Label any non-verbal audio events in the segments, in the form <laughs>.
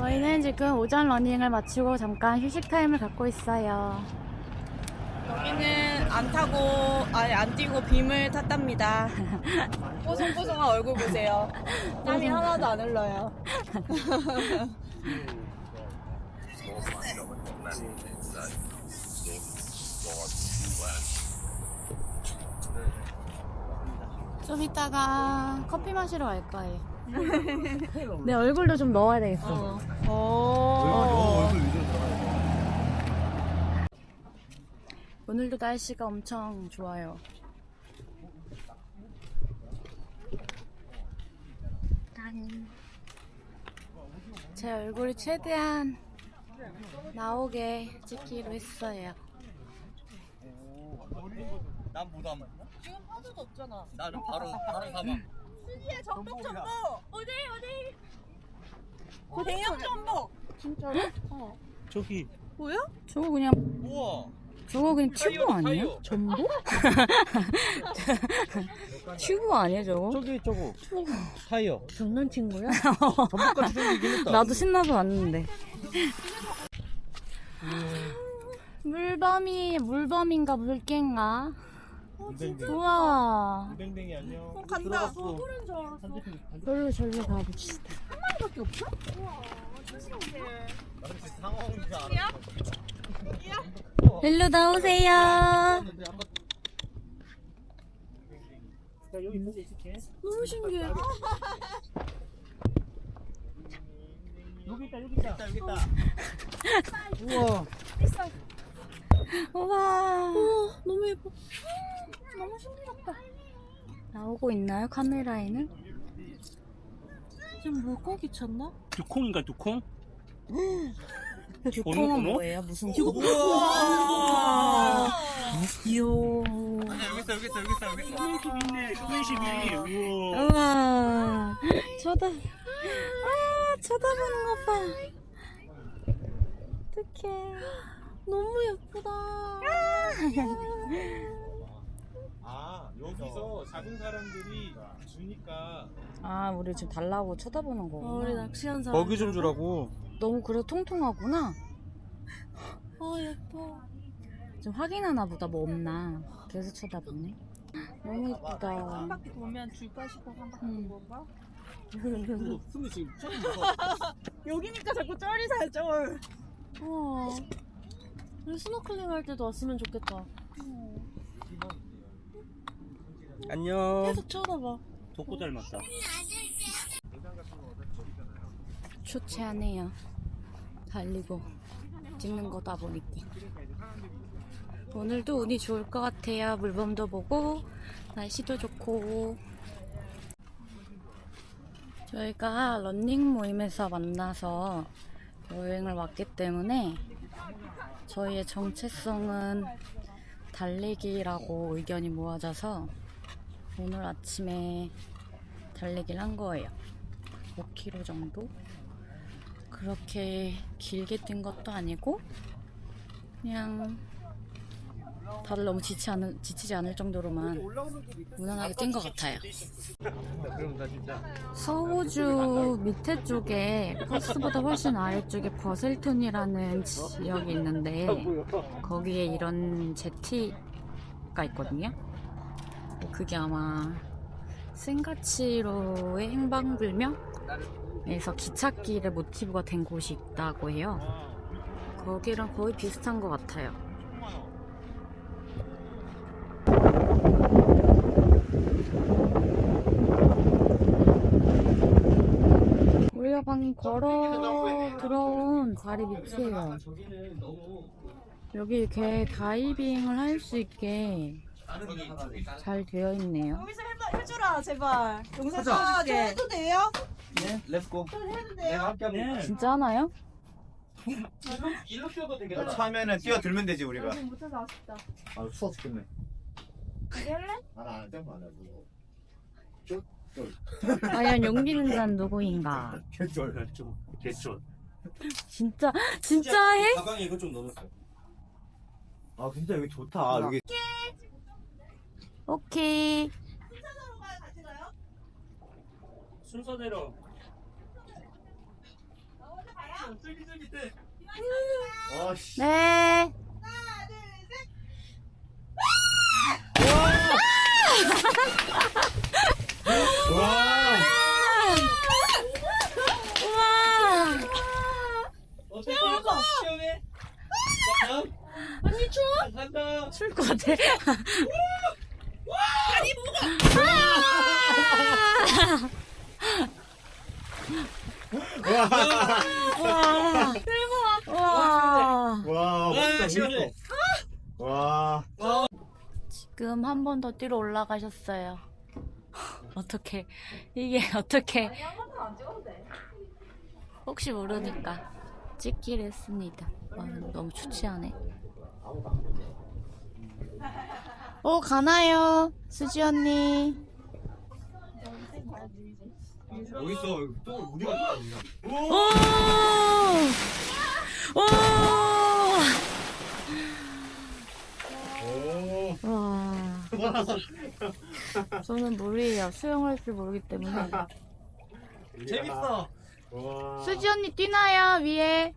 저희는 지금 오전 러닝을 마치고 잠깐 휴식 타임을 갖고 있어요. 여기는 안 타고 아니 안 뛰고 빔을 탔답니다. <laughs> 뽀송뽀송한 얼굴 보세요. 땀이 하나도 안 흘러요. 좀 이따가 커피 마시러 갈 거예요. 내 얼굴도 좀 넣어야 되겠어. 오. 오늘도 날씨가 엄청 좋아요. 짠. 제 얼굴이 최대한 나오게 찍기로 했어요. 난 부담. 지금 파도도 없잖아. 나는 바로 바로 사망. 수지야 전복 전복. 어디 어디? 대형 전복. 진짜로? 어. 저기. 뭐야? 저거 그냥 우와. 저거 그냥 튜브? 타이어. 전복? <laughs> 튜브 아니야 저거? 저기 저거. 타이어. 장난친 거야? <laughs> 전복같이. 나도 신나서 왔는데. 물범이 물범인가 물개인가? 우와. 뱅뱅이 안녕. 어, 간다. 들어갔어. 소리인 줄 알았어. 별로 절로 가봅시다. 밖에 없어? 우와, 신기해. 상어인 줄 알았어. 일로 나오세요. 여기 있는데 있을게. 너무 신기해. 여기 있다 여기 있다. 여기 있다. 우와. 우와. 우와, 너무 예뻐. 너무 신기하다. 나오고 있나요 카메라에는? 지금 물고기 쳤나? 두콩인가 두콩? 두콩은 번호? 뭐예요? 무슨 이거 콩? 우와. 귀여워. 여기 있어 여기 있어 여기 있어 여기 있어. 소매심 있네 있네. 우와. 우와. 쳐다. 아 쳐다보는 것 봐. 어떡해. 너무 예쁘다. 아 여기서 작은 사람들이 주니까 아 우리 지금 달라고 쳐다보는 어, 우리 거구나. 낚시한 사람. 먹이 좀 주라고. 너무 그래 통통하구나. 어, 예뻐. 좀 확인하나 보다 뭐 없나. 계속 쳐다보네. 너무 예쁘다. 한 바퀴 돌면 줄까 싶어 한 바퀴 음. 돈 건가? 숨이 지금 처음 먹어. <laughs> 여기니까 자꾸 쩔이 살 쩔. 우와. 우리 스노클링 할 때도 왔으면 좋겠다. 안녕. 계속 쳐다봐. 독고 닮았다. 초췌하네요. 달리고 찍는 거다 보니까. 오늘도 운이 좋을 것 같아요. 물범도 보고 날씨도 좋고. 저희가 런닝 모임에서 만나서 여행을 왔기 때문에 저희의 정체성은 달리기라고 의견이 모아져서 오늘 아침에 달리기를 한 거예요. 5km 정도? 그렇게 길게 뛴 것도 아니고 그냥 다들 너무 지치 않을, 지치지 않을 정도로만 무난하게 뛴 것 같아요. 서호주 밑에 쪽에 버스보다 훨씬 아래쪽에 버셀톤이라는 지역이 있는데 거기에 이런 제티가 있거든요. 그게 아마 센가치로의 행방불명에서 기찻길의 모티브가 된 곳이 있다고 해요. 거기랑 거의 비슷한 것 같아요. 우리 가 방금 걸어 들어온 다리 밑이에요. 여기 이렇게 다이빙을 할 수 있게 잘 되어 있네요. 여기서 해봐, 해주라 제발. 영상 찍어주게. 해도 돼요? 네, 렛츠고. 해도 돼요? 함께 하면. 진짜 하나요? 일로 쉬어도 되게. 처음에는 뛰어들면 되지 우리가 못해서 아쉽다. 아 추워 죽겠네 이게 할래? 아나안 tempo 안 하고 <laughs> 과연 용기 능자는 누구인가? 개쩔 좀 개쩔. 진짜 진짜 해? 가방에 이거 좀 넣어놨어요. 아 진짜 여기 좋다 여기 오케이. 순서대로. 아씨. 네. 와. 우와. 어때? 시원해? 다음? 언니 추워? 간다. 추울 것 같아. 와. 대박. 와. 와. 멋있다, 시원해. 멋있어. 와. 지금 한 번 더 뛰러 올라가셨어요. <laughs> 어떻게 이게 <laughs> 어떻게. 혹시 모르니까 찍기로 했습니다. 와, 너무 좋지 않네. 오 가나요, 수지 언니. 여기 있어. 또 우리가 오! 오! 오. 와. <laughs> 저는 물이에요. 수영할 줄 모르기 때문에. 재밌어. 와. 수지 언니 뛰나요 위에?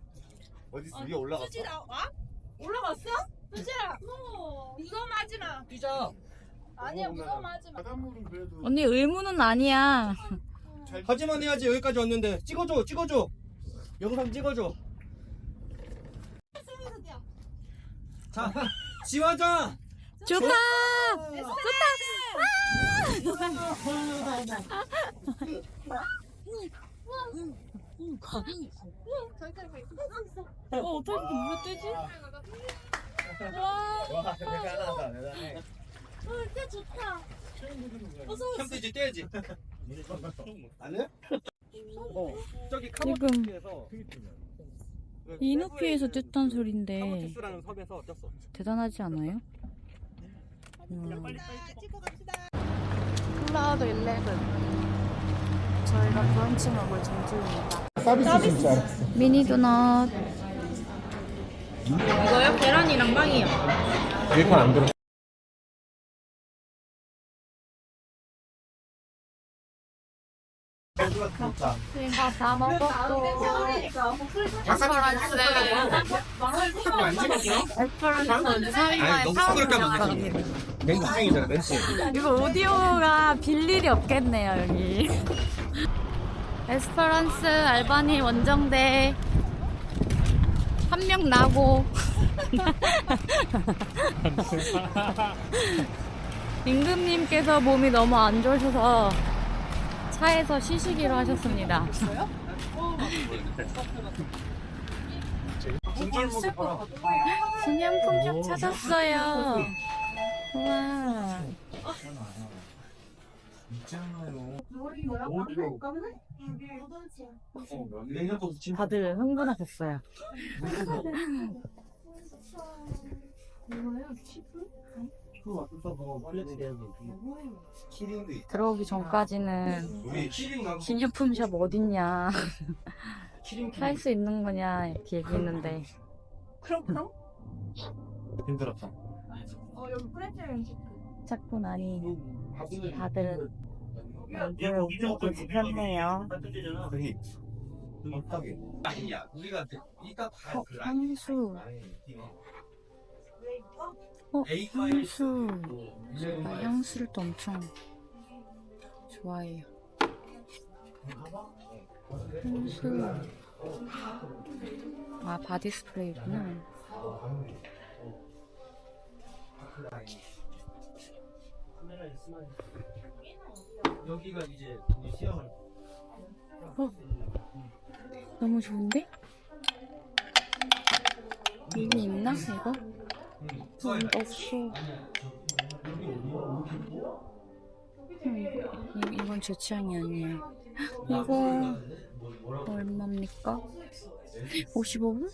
어디 있어? 위에 올라갔어? 수지라 와? 올라갔어? 수지라. 무서워하지 마. 뛰자. 아니야 무서워하지 마. 바닷물은 그래도 언니 의무는 아니야. 하지만 해야지 여기까지 왔는데 찍어줘 찍어줘 영상 찍어줘 자 지화자 좋다. 어 어떻게 물에 뜨지? 와 대단하다 대단해. 진짜 좋다. 뛰어야지 아니야? 어 저기 지금 카모트에서 이 높이에서 뛰었단 소린데 카모트스라는 섬에서 뛰었어 대단하지 않아요? 음. 찍고 갑시다. 클라우드 11 저희가 브런치 먹을 전주입니다 서비스 진짜 알았어. 미니 도넛 이거요? 계란이랑 빵이요. 일판 안 들어. 다 먹었고 에스퍼런스 에스퍼런스 사위와의 너무 싸움을 시끄럽게 하면 안 갑니다 멘트생이잖아 멘트 이거 오디오가 빌 일이 없겠네요 여기 에스퍼런스 알바니 원정대. 한 명 나고. <laughs> 임금님께서 몸이 너무 안 좋으셔서 차에서 쉬시기로 하셨습니다. 기념품 샵 찾았어요. 우와. 다들 흥분하셨어요. 들어오기 전까지는 우리 기념품 샵 어딨냐, 살수 있는 거냐 이렇게 얘기했는데. 그럼 그럼? 힘들었어. 어 여기 프렌치 음식. 자꾸 나니. 다들 싶었네요. 여기 못하게. 아니야 우리가 이따 다 어, 향수, 어, A5 향수. 제가 향수를 또 엄청 좋아해요. 향수. 아, 바디 스프레이구나. 여기가 이제 시험을 어, 너무 좋은데? 여기 있나, 이거? 음, 없어. 음, 이, 이건 제 취향이 아니에요. 이거 얼마입니까? 55불?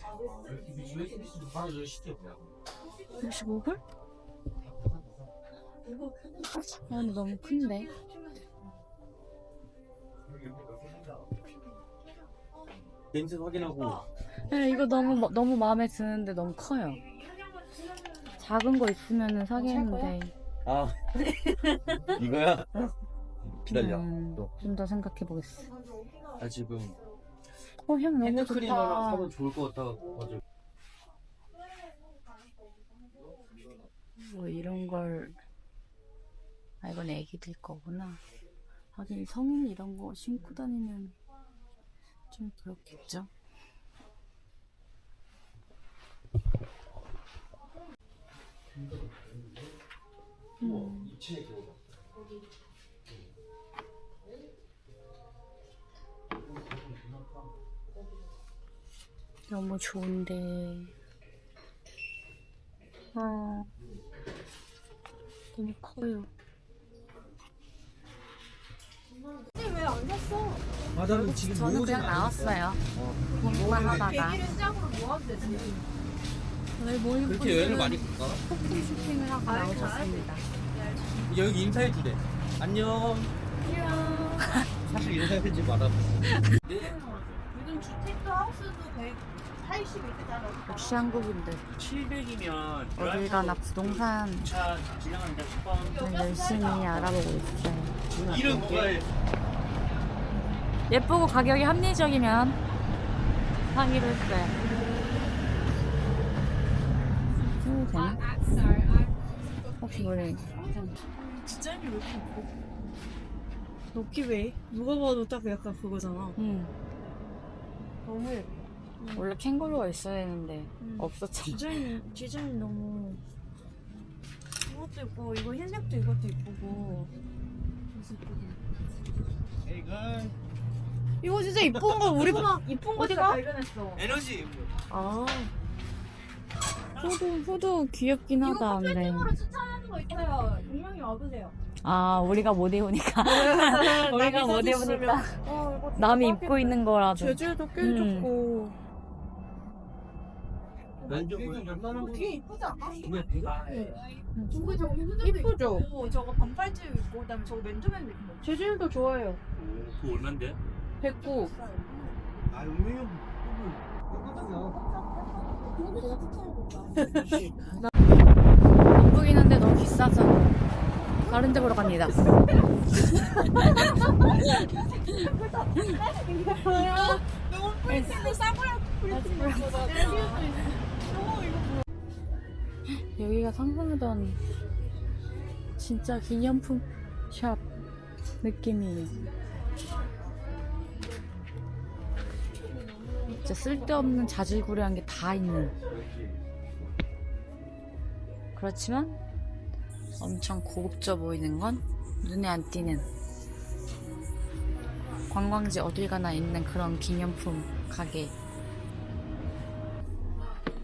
55불? 아, 근데 너무 큰데? 렌즈 확인하고 네, 이거 너무 마- 너무 마음에 드는데 너무 커요. 작은 거 있으면은 사겠는데. 아 <laughs> 이거야? 기다려. 좀더 생각해 보겠어. 아 지금 어, 향 너무 핸드크림 하나 좋다. 사면 좋을 것 같아가지고. 뭐 이런 걸 아 이건 애기들 거구나. 하긴 성인 이런 거 신고 다니면 좀 그렇겠죠 음. 너무 좋은데. 아. 너무 커요. 왜안 샀어? 바다는 지금 저는 그냥 나왔어요. 공부만 하다가. 계기를 시작으로 모아도 되지. 뭘 그렇게 여행을 많이 갈까? 폭풍 쇼핑을 하고 나오셨습니다. 여기 인사해 주래. 안녕. 사실 인사해주지 말아. 요즘 주택도 하우스도 180 이렇게잖아. 역시 한국인들. 700이면 어딜 가나 부동산 차 지나가니까 10번 열심히 알아보고 있어요. 이름 누가 해? 예쁘고 가격이 합리적이면 상의를 했어요 해도 되나? 혹시 모르 진짜 이게 왜 이렇게 예뻐? 럭키 웨이? 누가 봐도 딱 약간 그거잖아. 응 너무 예뻐. 원래 캥거루가 있어야 했는데 음. 없었잖아 디자인, 디자인 너무. 이것도 예쁘고, 이거 흰색도 이것도 예쁘고. 이거 진짜 이쁜 거, 우리 막 이쁜 거 진짜 발견했어. 에너지 아. 후드 후드 귀엽긴 하다 근데 추천하는 거 있어요. 분명히 와보세요. 아 우리가 못 입으니까 <laughs> 우리가 못 입으니까 어, 이거 남이 대박이다. 입고 있는 거라도 재질도 꽤 음. 좋고. 왼쪽은 뒤에 이쁘지 않아? 그냥 배가 저거 저거 후드도 이쁘죠? 있고 저거 반팔티 입고 그다음에 저거 맨투맨도 입고 재질도 좋아요. 그거 얼만데? 109. 아 음료 이 한데 너무 비싸서 다른 데 보러 갑니다. 여기가 상상하던 진짜 기념품 샵 느낌이에요 진짜 쓸데없는 자질구레한 게 다 있는. 그렇지만 엄청 고급져 보이는 건 눈에 안 띄는 관광지 어딜 가나 있는 그런 기념품 가게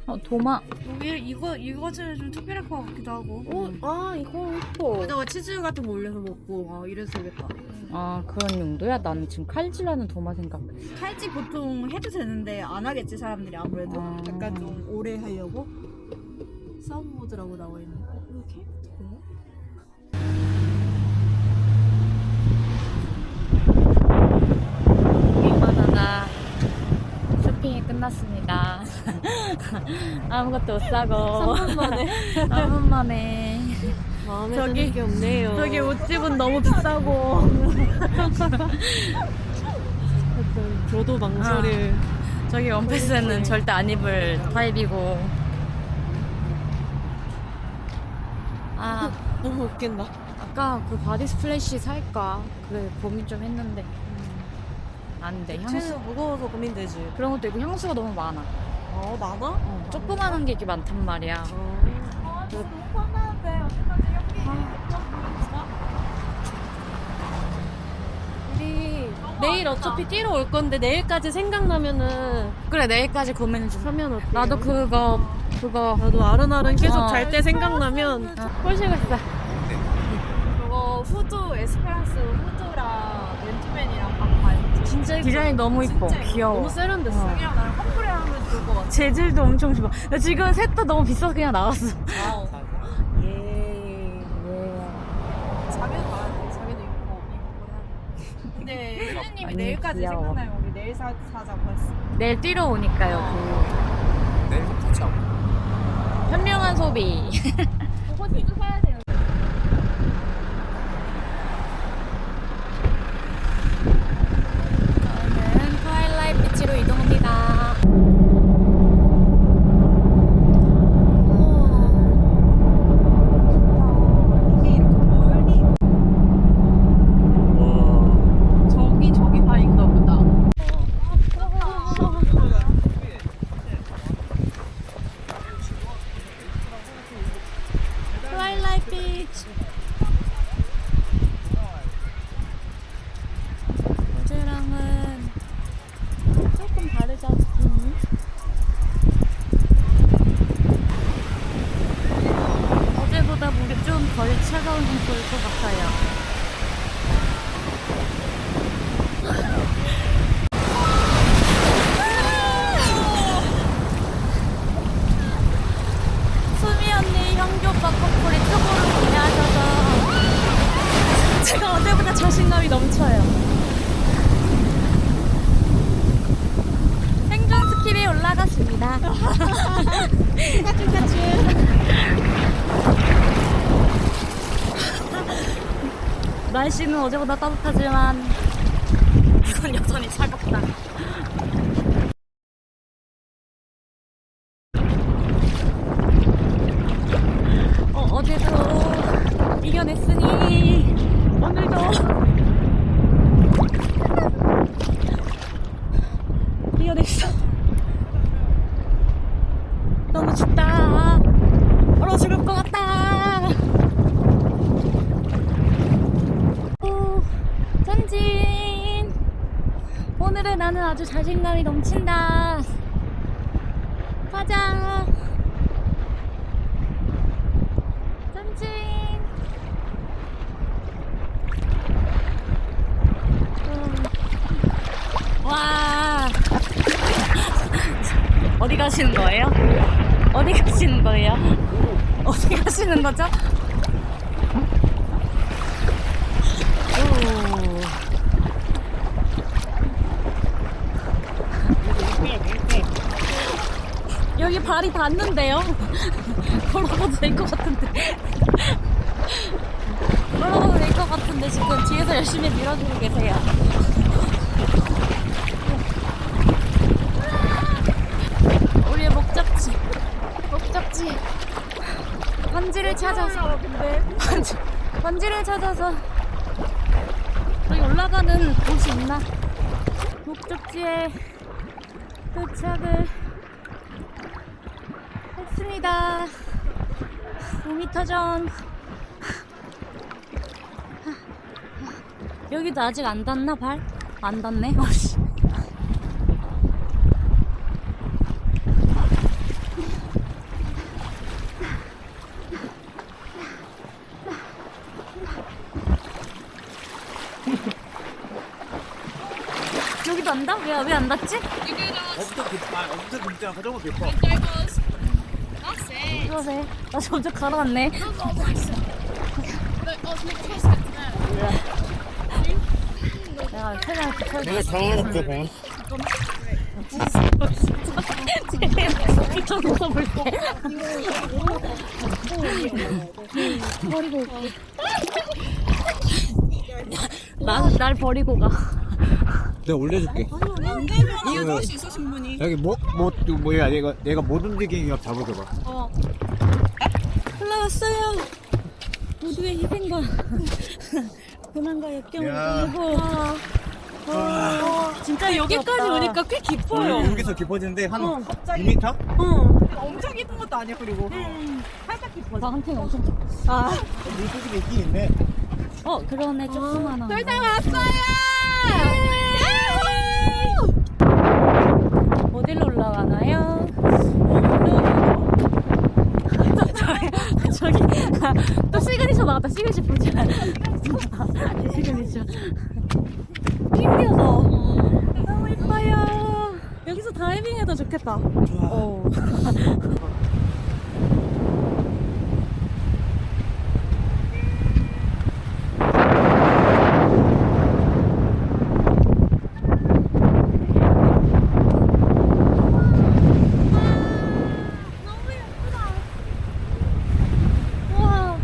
어 도마 여기 이거 이거 좀, 좀 특별할 것 같기도 하고 어, 아, 이거 예뻐. 여기다가 치즈 같은 거 올려서 먹고 아 이래서 되겠다 아 그런 용도야? 나는 지금 칼질하는 도마 생각했어 칼집 보통 해도 되는데 안 하겠지 사람들이 아무래도 아. 약간 좀 오래 하려고 서브모드라고 나와 있는 거 이렇게? 그래? 빅바나나 쇼핑이 끝났습니다 <laughs> 아무것도 못 사고. 3분 만에. 3분 <laughs> 만에. 마음에 저기- 게 없네요. 저기 옷집은 너무 비싸고. 저도 망설일. 저기 원피스는 절대 안 입을 타입이고. 아 너무 웃긴다. 아까 그 바디 스플래시 살까? 그래 고민 좀 했는데. 안돼 향수. 채는 무거워서 고민되지. 그런 것도 있고 향수가 너무 많아 어, 많아? 어, 조그마한 게 이렇게 많단 말이야 아 진짜 너무 화나는데 어떡하지 여기 우리 내일 어차피 뛰러 올 건데 내일까지 생각나면은 그래 내일까지 고민 좀 사면 어때? 나도 그거 그거 나도 아른아른 계속 어. 잘 때 생각나면 꼴시고 있어 저거 후드 에스페란스 후드랑 맨투맨이랑 반팔 진짜 디자인 너무 이뻐 진짜 귀여워 너무 세련됐어. 어. 나랑 하면 좋을 것 같아. 재질도 엄청 좋아. 나 지금 셋 다 너무 비싸서 그냥 나왔어. <laughs> 예. 자매도 봐야 돼. 자매도 입고 입고 해야 돼. 근데 혜진님이 아니, 내일까지 귀여워. 생각나요? 우리 내일 사, 사자고 했어. 내일 뛰러 오니까 여기 내일 붙여 현명한 소비. 그거 뒤도 사야 돼요 생각보다 자신감이 넘쳐요. 생존 스킬이 올라갔습니다. 사출 <laughs> 사출. 날씨는 어제보다 따뜻하지만 이건 <laughs> 여전히 차갑다. 자신감이 넘친다. 가자. 전진. 음. 와. 어디 가시는 거예요? 어디 가시는 거예요? 어디 가시는 거죠? 오. 여기 발이 닿는데요? <laughs> 걸어가도 될 것 같은데. <laughs> 걸어가도 될 것 같은데 지금 뒤에서 열심히 밀어주고 계세요. <laughs> 우리의 목적지. 목적지. 번지를 찾아서. 번지, 번지를 찾아서. 저기 올라가는 곳이 있나? 목적지에 도착을 했습니다. 5m 전. 여기도 아직 안 닿나 발? 안 닿네. <laughs> 어씨. 여기도 안 닿아? 왜, 왜 안 닿지? 어부터 그, 아, 어부터 진짜 자전거 개퍼. 그러세. 나 점점 가라앉네. 내가 최대한 붙여 내가 당황했어, 방. 좀 웃어볼게. 버리고 올게. 날, 날 버리고 가. 내가 올려줄게. 안 되면 이어줄 수 있어 신분이. 여기 뭐, 뭐, 또 뭐야, 얘가, 얘가 못 움직이는 역 잡아줘봐. 올라 왔어요. 모두의 희생과 <laughs> 고난과 역경을 야. 보고 와, 진짜 여기까지 오니까 꽤 깊어요. 여기서 깊어지는데 한 어, 갑자기. 2m? 엄청 깊은 것도 아니야 그리고. 살짝 깊어. 나 한테는 엄청 아. 물고기가 있긴 있네. 어 그러네 조그만한 거. 돌다 왔어요. 어디로 올라가나요? 저기 아, 또 시그니처 나왔다 시그니처 보자 <laughs> 시그니처. 힘들어서. 너무 이뻐요. 여기서 다이빙해도 좋겠다. 어. 너무 <laughs> 예쁘다 와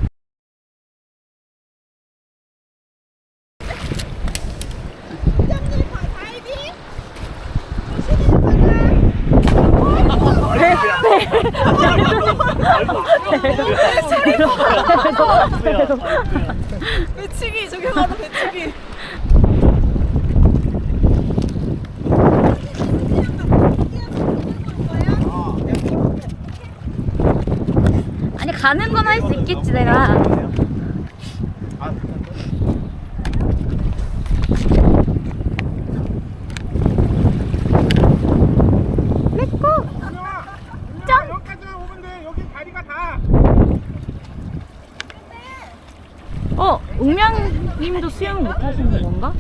배치기 저기 봐도 배치기. 아니 가는 건 할 수 있겠지 내가 렛고 짠 여기까지만 오면 돼. 여기 다리가 다. 어, 웅명님도 수영 못하시는 건가?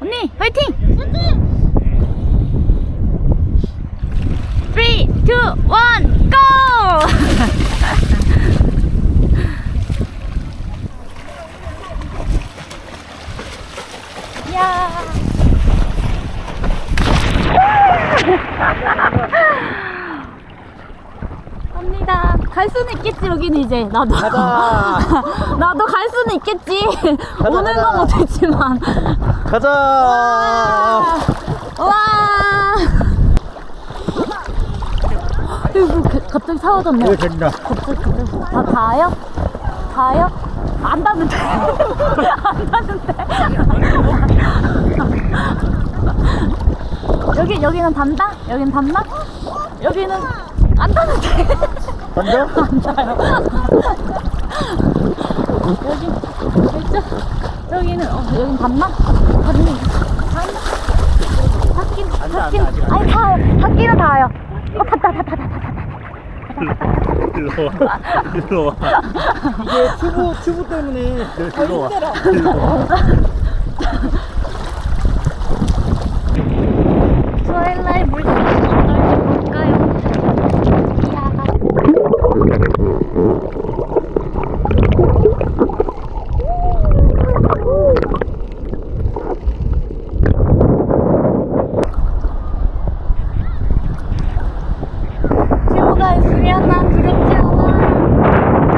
언니, 화이팅! 3, 2, 1, GO! 야! 갑니다. <laughs> 갈 수는 있겠지 여기는 이제 나도. <laughs> 나도 갈 수는 있겠지. 오는 건 못했지만. 가자. 와. 이거 가- 갑자기 사라졌네. 이거 된다. 갑자기 갑자기 다 다요? 다요? 안 닿는데. <laughs> 안 닿는데. <laughs> 여기 여기는 단다? 여기는 단나? 여기는 안 닿는데. 간다? <laughs> 안 닿아요. 여기 이쪽 여기는 어 여긴 닿나? 닿니? 닿나? 닿긴 닿긴 아니 닿아요. 닿기는 닿아요. 어 닿다 닿다 닿다. 일로 와. 일로 와. 이게 튜브 튜브 때문에 일로 와. 트와일라이트 물속이 어떨지 볼까요? 이야. 튜브가 있으면 난 두렵지 않아.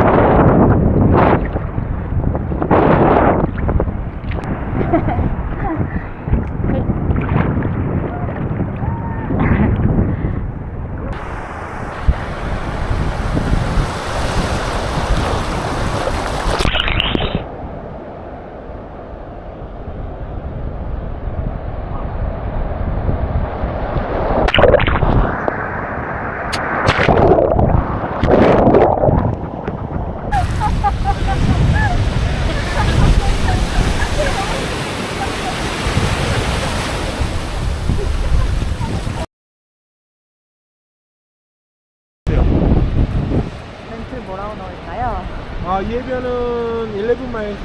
멘트 뭐라고 넣을까요? 아, 이 해변은 11 마일스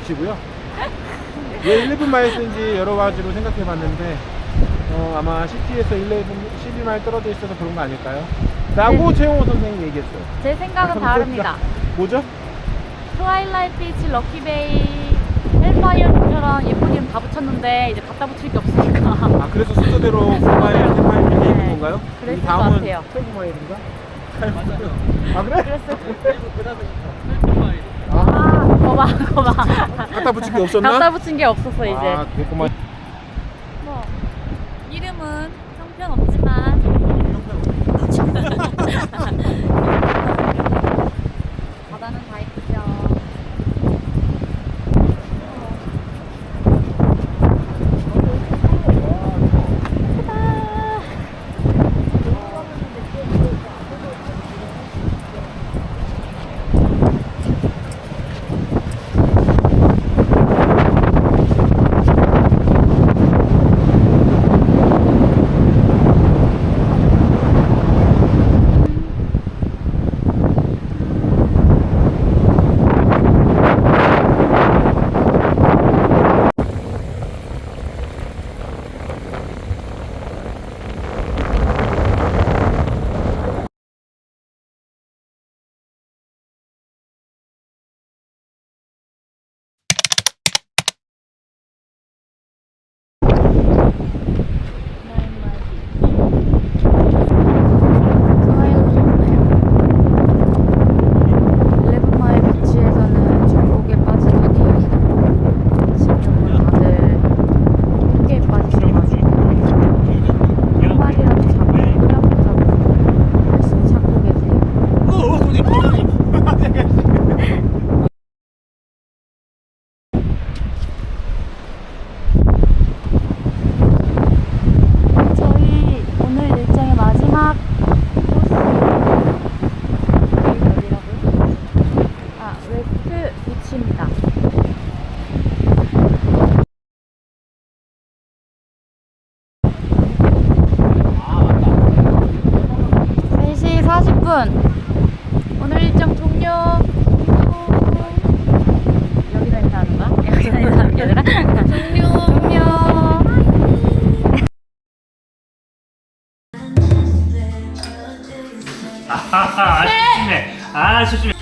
위치고요. 왜 11 마일스인지 여러 가지로 생각해 봤는데, 어, 아마 시티에서 11, 12마일 떨어져 있어서 그런 거 아닐까요? 라고 최용호 선생님이 얘기했어요. 제 생각은 다릅니다. 뭐죠? 트와일라이트 비치, 럭키베이, 헬파이어처럼 예쁜 이름 다 붙였는데 이제 갖다 붙일 게 없으니까 아, 그래서 순서대로 9마일, 10마일 이렇게 네. 건가요? 그랬을 이것 다음은 같아요. 12마일인가? 잘 모르겠어요. 아, 그래? 그랬을 아, 거봐, 거봐. 갖다 붙일 게 없었나? 갖다 붙인 게 없었어 이제. 아, 그랬구만. 아쉽네. 아, 쉽